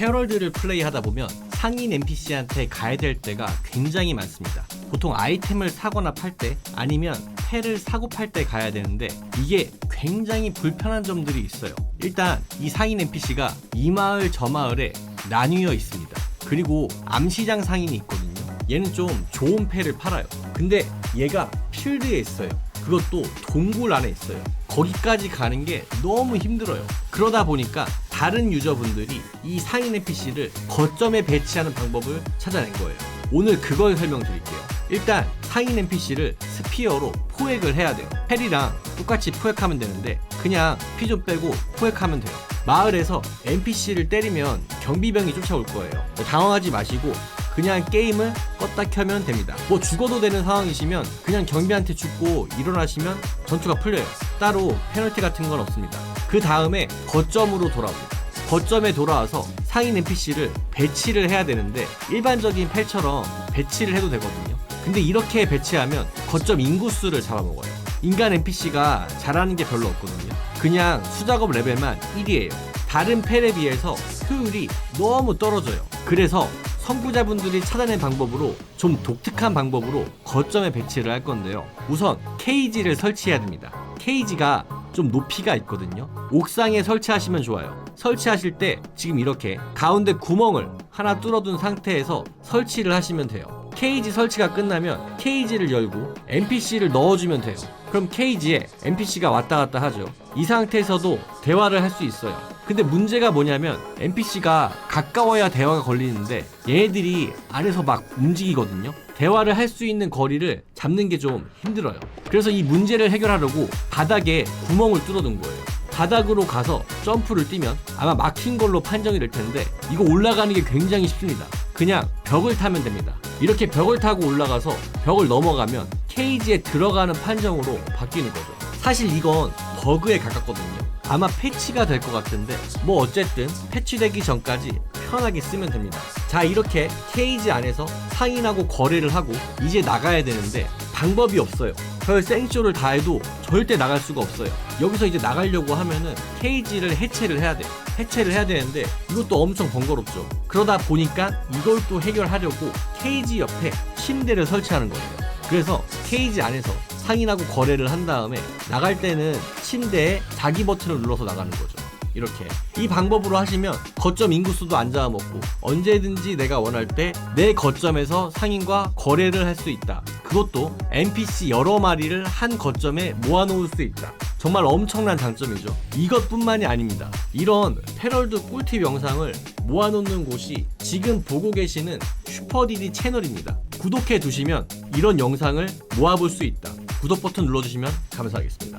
헤럴드를 플레이하다 보면 상인 NPC한테 가야 될 때가 굉장히 많습니다. 보통 아이템을 사거나 팔 때 아니면 패를 사고 팔 때 가야 되는데 이게 굉장히 불편한 점들이 있어요. 일단 이 상인 NPC가 이 마을 저 마을에 나뉘어 있습니다. 그리고 암시장 상인이 있거든요. 얘는 좀 좋은 패를 팔아요. 근데 얘가 필드에 있어요. 그것도 동굴 안에 있어요. 거기까지 가는 게 너무 힘들어요. 그러다 보니까 다른 유저분들이 이 상인 NPC를 거점에 배치하는 방법을 찾아낸 거예요. 오늘 그걸 설명드릴게요. 일단 상인 NPC를 스피어로 포획을 해야 돼요. 헬이랑 똑같이 포획하면 되는데 그냥 피 좀 빼고 포획하면 돼요. 마을에서 NPC를 때리면 경비병이 쫓아올 거예요. 뭐 당황하지 마시고 그냥 게임을 껐다 켜면 됩니다. 뭐 죽어도 되는 상황이시면 그냥 경비한테 죽고 일어나시면 전투가 풀려요. 따로 페널티 같은 건 없습니다. 그 다음에 거점으로 돌아옵니다. 거점에 돌아와서 상인 NPC를 배치를 해야 되는데 일반적인 펠처럼 배치를 해도 되거든요. 근데 이렇게 배치하면 거점 인구수를 잡아먹어요. 인간 NPC가 잘하는 게 별로 없거든요. 그냥 수작업 레벨만 1이에요. 다른 펠에 비해서 효율이 너무 떨어져요. 그래서 선구자분들이 찾아낸 방법으로 좀 독특한 방법으로 거점에 배치를 할 건데요. 우선 케이지를 설치해야 됩니다. 케이지가 좀 높이가 있거든요. 옥상에 설치하시면 좋아요. 설치하실 때 지금 이렇게 가운데 구멍을 하나 뚫어둔 상태에서 설치를 하시면 돼요. 케이지 설치가 끝나면 케이지를 열고 NPC를 넣어주면 돼요. 그럼 케이지에 NPC가 왔다 갔다 하죠. 이 상태에서도 대화를 할 수 있어요. 근데 문제가 뭐냐면 NPC가 가까워야 대화가 걸리는데 얘네들이 아래서 막 움직이거든요. 대화를 할 수 있는 거리를 잡는 게 좀 힘들어요. 그래서 이 문제를 해결하려고 바닥에 구멍을 뚫어둔 거예요. 바닥으로 가서 점프를 뛰면 아마 막힌 걸로 판정이 될 텐데 이거 올라가는 게 굉장히 쉽습니다. 그냥 벽을 타면 됩니다. 이렇게 벽을 타고 올라가서 벽을 넘어가면 케이지에 들어가는 판정으로 바뀌는 거죠. 사실 이건 버그에 가깝거든요. 아마 패치가 될 것 같은데 뭐 어쨌든 패치되기 전까지 편하게 쓰면 됩니다. 자 이렇게 케이지 안에서 상인하고 거래를 하고 이제 나가야 되는데 방법이 없어요. 별 생쇼를 다 해도 절대 나갈 수가 없어요. 여기서 이제 나가려고 하면은 케이지를 해체를 해야 돼요. 해체를 해야 되는데 이것도 엄청 번거롭죠. 그러다 보니까 이걸 또 해결하려고 케이지 옆에 침대를 설치하는 거예요. 그래서 케이지 안에서 상인하고 거래를 한 다음에 나갈 때는 침대에 자기 버튼을 눌러서 나가는 거죠. 이렇게 이 방법으로 하시면 거점 인구수도 안 잡아먹고 언제든지 내가 원할 때 내 거점에서 상인과 거래를 할 수 있다. 그것도 NPC 여러 마리를 한 거점에 모아놓을 수 있다. 정말 엄청난 장점이죠. 이것뿐만이 아닙니다. 이런 패럴드 꿀팁 영상을 모아놓는 곳이 지금 보고 계시는 슈퍼디디 채널입니다. 구독해 두시면 이런 영상을 모아볼 수 있다. 구독 버튼 눌러주시면 감사하겠습니다.